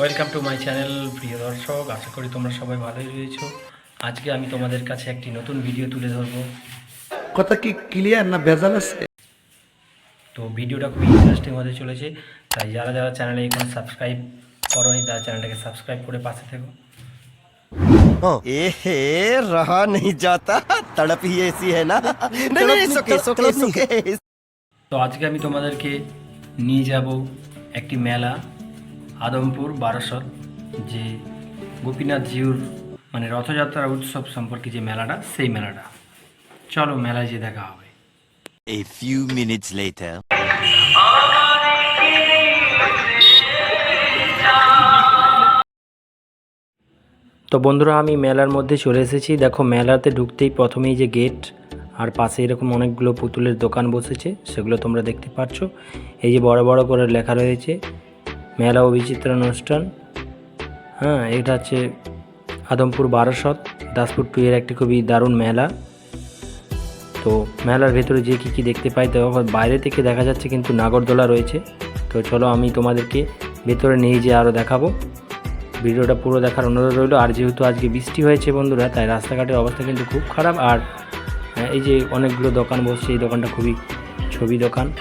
Welcome to my channel প্রিয় দর্শক আশা করি তোমরা সবাই ভালোই রয়েছো আজকে আমি তোমাদের কাছে একটি নতুন ভিডিও তুলে ধরবো কথা কি ক্লিয়ার না ভেজাল আছে তো ভিডিওটা খুবই ইন্টারেস্টিং হতে চলেছে তাই যারা যারা চ্যানেলে এখন সাবস্ক্রাইব করনি তারা চ্যানেলটাকে সাবস্ক্রাইব করে পাশে থেকো एहे रहा नहीं जाता तड़प ही ऐसी है ना नहीं नहीं सुके सुके सुके তো আজকে আমি তোমাদেরকে নিয়ে যাব একটি মেলা আদমপুর বারাসত যে গোপীনাথ জিউর মানে রথযাত্রার উৎসব সম্পর্কে যে মেলাটা সেই মেলাটা। চলো মেলায় যে দেখা হবে। A few minutes later তো বন্ধুরা আমি মেলার মধ্যে চলে এসেছি। দেখো মেলাতে ঢুকতেই প্রথমেই যে গেট আর পাশে এরকম অনেকগুলো পুতুলের দোকান বসেছে সেগুলো তোমরা দেখতে পাচ্ছ। এই যে বড় বড় করে লেখা রয়েছে মেলা ও বিচিত্র অনুষ্ঠান। হ্যাঁ এটা হচ্ছে আদমপুর বারাসত দাসপুর টু এর একটি খুবই দারুণ মেলা। তো মেলার ভেতরে যে কী কী দেখতে পাই তো বাইরে থেকে দেখা যাচ্ছে কিন্তু নাগরদোলা রয়েছে। তো চলো আমি তোমাদেরকে ভেতরে নিয়ে যেয়ে আরও দেখাবো। ভিডিওটা পুরো দেখার অনুরোধ রইল। আর যেহেতু আজকে বৃষ্টি হয়েছে বন্ধুরা তাই রাস্তাঘাটের অবস্থা কিন্তু খুব খারাপ। আর আহ, এই যে অনেকগুলো দোকান বসছে এই দোকানটা খুবই ছবি দোকান।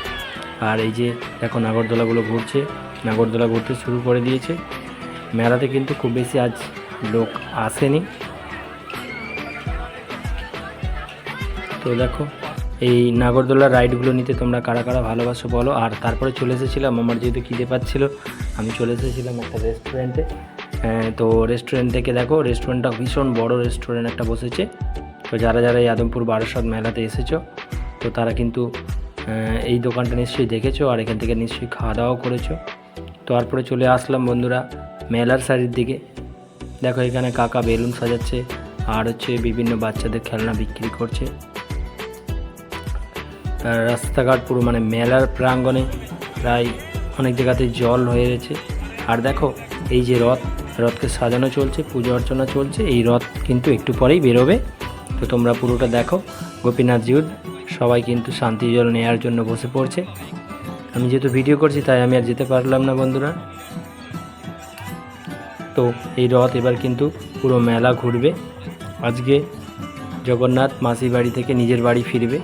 আর এই যে দেখো নাগরদোলাগুলো ঘুরছে, নাগরদোলা ঘুরতে শুরু করে দিয়েছে। মেলাতে কিন্তু খুব বেশি আজ লোক আসেনি। তো দেখো, এই নাগরদোলার রাইডগুলো নিতে তোমরা কারা কারা ভালোবাসো বলো। আর তারপরে চলে এসেছিলাম, আমার যেহেতু খিদে পাচ্ছিল, আমি চলে এসেছিলাম একটা রেস্টুরেন্টে। তো রেস্টুরেন্ট থেকে দেখো, রেস্টুরেন্টটা ভীষণ বড় রেস্টুরেন্ট একটা বসেছে। তো যারা যারা এই আদমপুর বারাসত মেলাতে এসেছ, তো তারা কিন্তু এই দোকানটা নিশ্চয়ই দেখেছ আর এখান থেকে নিশ্চয়ই খাওয়া দাওয়াও করেছ। তারপরে চলে আসলাম বন্ধুরা মেলার শাড়ির দিকে। দেখো এখানে কাকা বেলুন সাজাচ্ছে আর হচ্ছে বিভিন্ন বাচ্চাদের খেলনা বিক্রি করছে। রাস্তাঘাট পুরো মানে মেলার প্রাঙ্গণে প্রায় অনেক জায়গাতে জল হয়ে গেছে আর দেখো এই যে রথ, রথকে সাজানো চলছে, পুজো অর্চনা চলছে। এই রথ কিন্তু একটু পরেই বেরোবে। তো তোমরা পুরোটা দেখো। গোপীনাথ জিউর সবাই কিন্তু শান্তি জল নেওয়ার জন্য বসে পড়ছে। আমি যেহেতু ভিডিও করছি, তাই আমি আর যেতে পারলাম না বন্ধুরা। তো এই রথ এবার কিন্তু পুরো মেলা ঘুরবে। আজকে জগন্নাথ মাসির বাড়ি থেকে নিজের বাড়ি ফিরবে।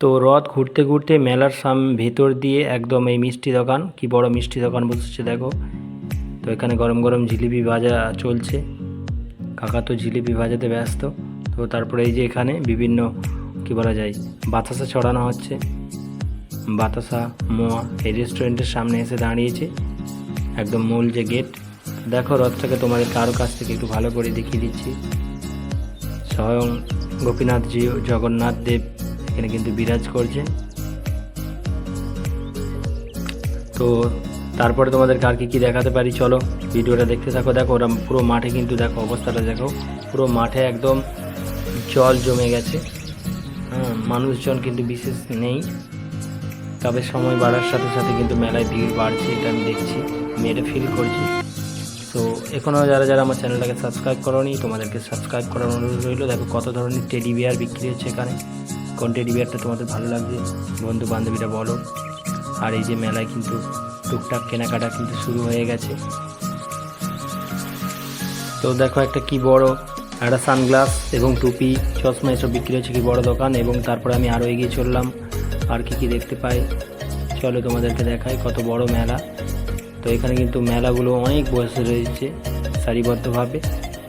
তো রথ ঘুরতে ঘুরতে মেলার সাম, ভেতর দিয়ে একদম এই মিষ্টি দোকান। কি বড় মিষ্টি দোকান বসেছে দেখো। তো এখানে গরম গরম জিলিপি ভাজা চলছে। কাকা তো জিলিপি ভাজাতে ব্যস্ত। তো তারপরে এই যে এখানে বিভিন্ন, কি বলা যায়, বাতাসা ছড়ানো হচ্ছে। বাতাসা, মোয়া এই রেস্টুরেন্টের সামনে এসে দাঁড়িয়েছে। একদম মূল যে গেট। দেখো রথটাকে তোমাদের কারও কাছ থেকে একটু ভালো করে দেখিয়ে দিচ্ছি। স্বয়ং গোপীনাথজি জগন্নাথ দেব এখানে কিন্তু বিরাজ করছেন। তো তারপরে তোমাদেরকে আর কি কি দেখাতে পারি, চলো ভিডিওটা দেখতে থাকো। দেখো, ওরা পুরো মাঠে কিন্তু দেখো অবস্থাটা দেখো। পুরো মাঠে একদম জল জমে গেছে। হ্যাঁ মানুষজন কিন্তু বিশেষ নেই। তবে সময় বাড়ার সাথে সাথে কিন্তু মেলায় ভিড় বাড়ছে, এটা আমি দেখছি। আমি এটা ফিল করছি। তো এখনও যারা যারা আমার চ্যানেলটাকে সাবস্ক্রাইব করোনি, তোমাদেরকে সাবস্ক্রাইব করার অনুরোধ রইল। দেখো কত ধরনের টেডি বিয়ার বিক্রি হচ্ছে এখানে। কোন টেডি বিয়ারটা তোমাদের ভালো লাগছে? বন্ধু বান্ধবীরা বলো। আর এই যে মেলায় কিন্তু টুকটাক কেনাকাটা কিন্তু শুরু হয়ে গেছে। তো দেখো একটা কি বড়, একটা সানগ্লাস এবং টুপি, চশমা এসব বিক্রি হচ্ছে কি বড় দোকান এবং তারপরে আমি আরও এগিয়ে চললাম, আর কি কি দেখতে পাই। চলো তোমাদেরকে দেখাই কত বড় মেলা। তো এখানে কিন্তু মেলাগুলো অনেক বসে রয়েছে, সারিবদ্ধভাবে।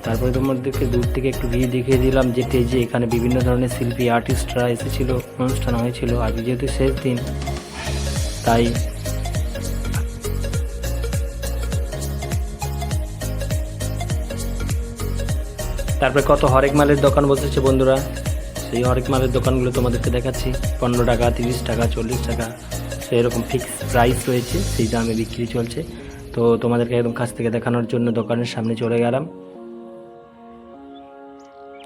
তারপরে তোমাদেরকে দূর থেকে একটু ভিড় দেখিয়ে দিলাম, যে স্টেজে এখানে বিভিন্ন ধরনের শিল্পী, আর্টিস্টরা এসেছিল, অনুষ্ঠান হয়েছিল। আর যেহেতু শেষ দিন, তাই তারপরে কত হরেক মালের দোকান বসেছে বন্ধুরা? সেই হরেক মালের দোকানগুলো তোমাদেরকে দেখাচ্ছি। পনেরো টাকা, তিরিশ টাকা, চল্লিশ টাকা সেই রকম ফিক্স প্রাইস রয়েছে, সেই দামে বিক্রি চলছে। তো তোমাদেরকে একদম কাছ থেকে দেখানোর জন্য দোকানের সামনে চলে গেলাম।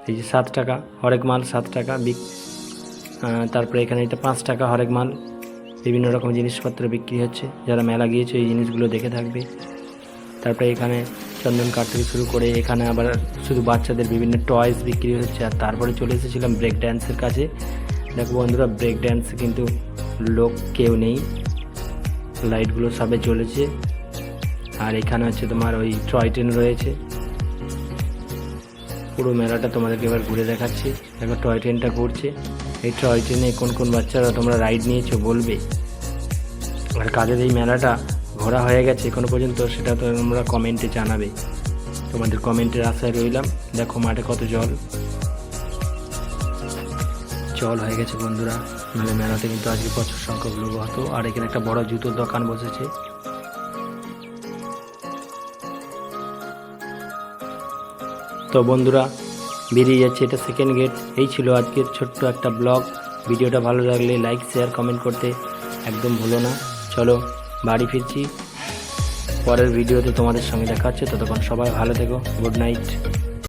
এই যে সাত টাকা, হরেক মাল সাত টাকা বিক তারপরে এখানে এটা পাঁচ টাকা হরেক মাল। বিভিন্ন রকম জিনিসপত্র বিক্রি হচ্ছে। যারা মেলা গিয়েছে, এই জিনিসগুলো দেখে থাকবে। তারপরে এখানে চন্দন কাঠ থেকে শুরু করে এখানে আবার শুধু বাচ্চাদের বিভিন্ন টয়েস বিক্রি হচ্ছে। আর তারপরে চলে এসেছিলাম ব্রেক ড্যান্সের কাছে দেখো বন্ধুরা ব্রেক ড্যান্সে কিন্তু লোক কেউ নেই। লাইটগুলো সবে চলেছে আর এখানে হচ্ছে তোমার ওই টয় ট্রেন রয়েছে। পুরো মেলাটা তোমাদেরকে এবার ঘুরে দেখাচ্ছি। দেখো টয় ট্রেনটা ঘুরছে। এই টয় ট্রেনে কোন কোন বাচ্চারা তোমরা রাইড নিয়েছো বলবে? আর কাদের এই মেলাটা ঘোরা হয়ে গেছে, এখনও পর্যন্ত সেটা তো তোমরা কমেন্টে জানাবে। তোমাদের কমেন্টের আশায় রইলাম। দেখো মাঠে কত জল। জল হয়ে গেছে বন্ধুরা। নাহলে মেলাতে কিন্তু আজকে প্রচুর সংখ্যক লোক হতো। আর এখানে একটা বড় জুতোর দোকান বসেছে। তো বন্ধুরা, বেরিয়ে যাচ্ছে এটা সেকেন্ড গেট এই ছিল আজকের ছোট্ট একটা ব্লগ ভিডিওটা ভালো লাগলে লাইক শেয়ার কমেন্ট করতে একদম ভুলো না। চলো বাড়ি ফিরছি। পরের ভিডিওতে তোমাদের সঙ্গে দেখা হচ্ছে। ততক্ষণ সবাই ভালো থেকো। Good night.